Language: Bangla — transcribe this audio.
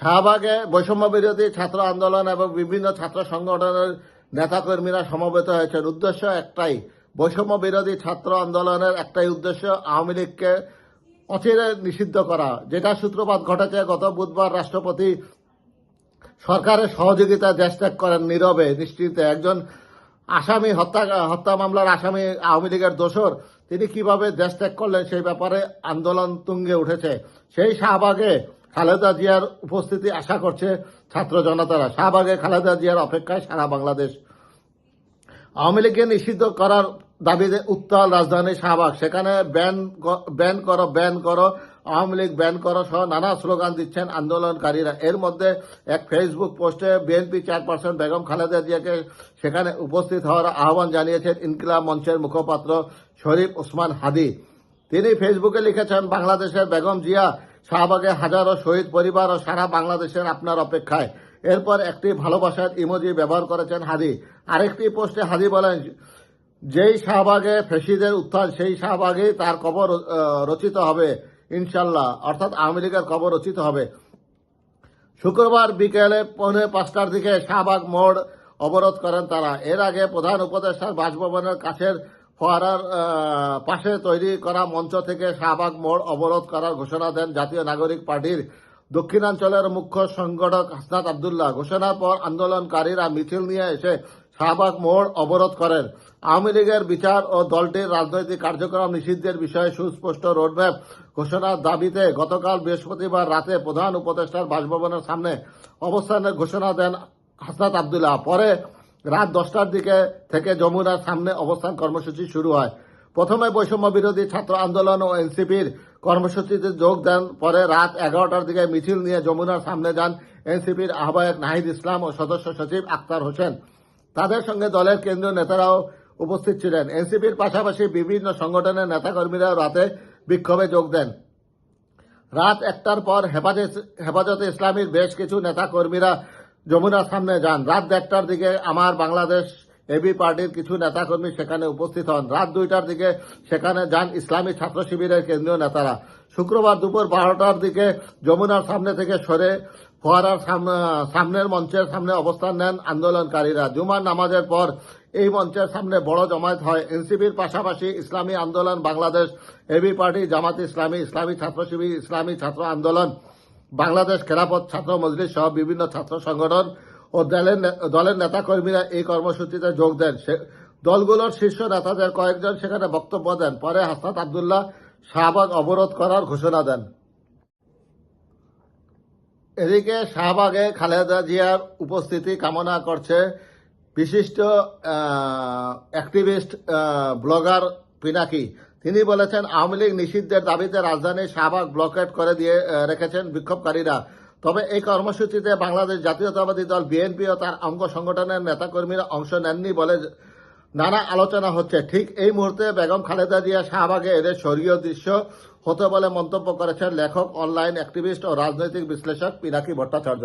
শাহবাগে বৈষম্য বিরোধী ছাত্র আন্দোলন এবং বিভিন্ন ছাত্র সংগঠনের নেতাকর্মীরা সমবেত হয়েছেন। উদ্দেশ্য একটাই বৈষম্য বিরোধী ছাত্র আন্দোলনের একটাই উদ্দেশ্য আওয়ামী লীগকে অচিরে নিষিদ্ধ করা। যেটা সূত্রপাত ঘটেছে, গত বুধবার রাষ্ট্রপতি সরকারের সহযোগিতা দেশ ত্যাগ করেন নীরবে নিশ্চিতে একজন আসামি হত্যা হত্যা মামলার আসামি আওয়ামী লীগের দোসর তিনি কীভাবে দেশ ত্যাগ করলেন সেই ব্যাপারে আন্দোলন তুঙ্গে উঠেছে। সেই শাহবাগে খালেদা জিয়ার উপস্থিতি আশা করছে ছাত্র জনতারা। শাহবাগে খালেদা জিয়ার অপেক্ষায় সারা বাংলাদেশ। আওয়ামী লীগকে নিষিদ্ধ করার দাবিতে উত্তাল রাজধানী শাহবাগ। সেখানে ব্যান ব্যান করো ব্যান করো, আওয়ামী লীগ ব্যান করো সহ নানা স্লোগান দিচ্ছেন আন্দোলনকারীরা। এর মধ্যে এক ফেসবুক পোস্টে বিএনপি চেয়ারপারসন বেগম খালেদা জিয়াকে সেখানে উপস্থিত হওয়ার আহ্বান জানিয়েছেন ইনকিলাব মঞ্চের মুখপাত্র শরীফ ওসমান হাদি। তিনি ফেসবুকে লিখেছেন, বাংলাদেশের বেগম জিয়া শাহবাগে হাজারো শহীদ পরিবার ও সারা বাংলাদেশের আপনার অপেক্ষায়। এরপর একটি ভালোবাসার ইমোজি ব্যবহার করেছেন হাদি। আরেকটি পোস্টে হাদি বলেন, যেই শাহবাগে ফেসিদের উত্থান, সেই শাহবাগেই তার কবর রচিত হবে, ইনশাল্লাহ। অর্থাৎ আওয়ামী লীগের কবর রচিত হবে। শুক্রবার বিকেলে পৌনে পাঁচটার দিকে শাহবাগ মোড় অবরোধ করেন তারা। এর আগে প্রধান উপদেষ্টার বাসভবনের কাছের ফোয়ারার পাশে তৈরি করা মঞ্চ থেকে শাহবাগ মোড় অবরোধ করার ঘোষণা দেন জাতীয় নাগরিক পার্টির দক্ষিণাঞ্চলের মুখ্য সংগঠক হাসনাত আবদুল্লাহ। ঘোষণার পর আন্দোলনকারীরা মিছিল নিয়ে এসে শাহবাগ মোড় অবরোধ করেন। আওয়ামী লীগের বিচার ও দলটির রাজনৈতিক কার্যক্রম নিষিদ্ধের বিষয়ে সুস্পষ্ট রোডম্যাপ ঘোষণার দাবিতে গতকাল বৃহস্পতিবার রাতে প্রধান উপদেষ্টার বাসভবনের সামনে অবস্থানের ঘোষণা দেন হাসনাত আবদুল্লাহ। পরে রাত দশটার দিকে থেকে যমুনার সামনে অবস্থান কর্মসূচি শুরু হয়। প্রথমে বৈষম্য বিরোধী ছাত্র আন্দোলন ও এনসিপির কর্মসূচিতে যোগ দেন। পরে রাত এগারোটার দিকে মিছিল নিয়ে যমুনার সামনে যান এনসিপির আহ্বায়ক নাহিদ ইসলাম ও সদস্য সচিব আক্তার হোসেন। তাদের সঙ্গে দলের কেন্দ্রীয় নেতারাও উপস্থিত ছিলেন। এনসিপির পাশাপাশি বিভিন্ন সংগঠনের নেতাকর্মীরাও রাতে বিক্ষোভে যোগ দেন। রাত একটার পর হেফাজতে ইসলামীর বেশ কিছু নেতাকর্মীরা যমুনার সামনে যান। রাত দেড়টার দিকে আমার বাংলাদেশ এবি পার্টির কিছু নেতাকর্মী সেখানে উপস্থিত হন। রাত দুইটার দিকে সেখানে যান ইসলামী ছাত্র শিবিরের কেন্দ্রীয় নেতারা। শুক্রবার দুপুর বারোটার দিকে যমুনার সামনে থেকে সরে ফোয়ারার সামনে- সামনের মঞ্চের সামনে অবস্থান নেন আন্দোলনকারীরা। জুমার নামাজের পর এই মঞ্চের সামনে বড় জমায়েত হয়। এনসিপির পাশাপাশি ইসলামী আন্দোলন, বাংলাদেশ এবি পার্টি, জামাত ইসলামী ইসলামী ছাত্র শিবির, ইসলামী ছাত্র আন্দোলন। বাংলাদেশ খেলাপথ ছাত্র মজলিস সহ বিভিন্ন ছাত্র সংগঠন ও দলের দলের নেতাকর্মীরা এই কর্মসূচিতে যোগ দেন। দলগুলোর শীর্ষ নেতাদের কয়েকজন সেখানে বক্তব্য দেন। পরে হাসনাত আবদুল্লাহ শাহবাগ অবরোধ করার ঘোষণা দেন। এদিকে শাহবাগে খালেদা জিয়ার উপস্থিতি কামনা করছে বিশিষ্ট অ্যাক্টিভিস্ট ব্লগার পিনাকি। তিনি বলেছেন, আওয়ামী লীগ নিষিদ্ধের দাবিতে রাজধানীর শাহবাগ ব্লকেট করে দিয়ে রেখেছেন বিক্ষোভকারীরা। তবে এই কর্মসূচিতে বাংলাদেশ জাতীয়তাবাদী দল, বিএনপি ও তার অঙ্গ সংগঠনের নেতাকর্মীরা অংশ নেননি বলে নানা আলোচনা হচ্ছে। ঠিক এই মুহূর্তে বেগম খালেদা জিয়া শাহবাগে এদের স্বর্গীয় দৃশ্য হতে বলে মন্তব্য করেছেন লেখক, অনলাইন অ্যাক্টিভিস্ট ও রাজনৈতিক বিশ্লেষক পিনাকি ভট্টাচার্য।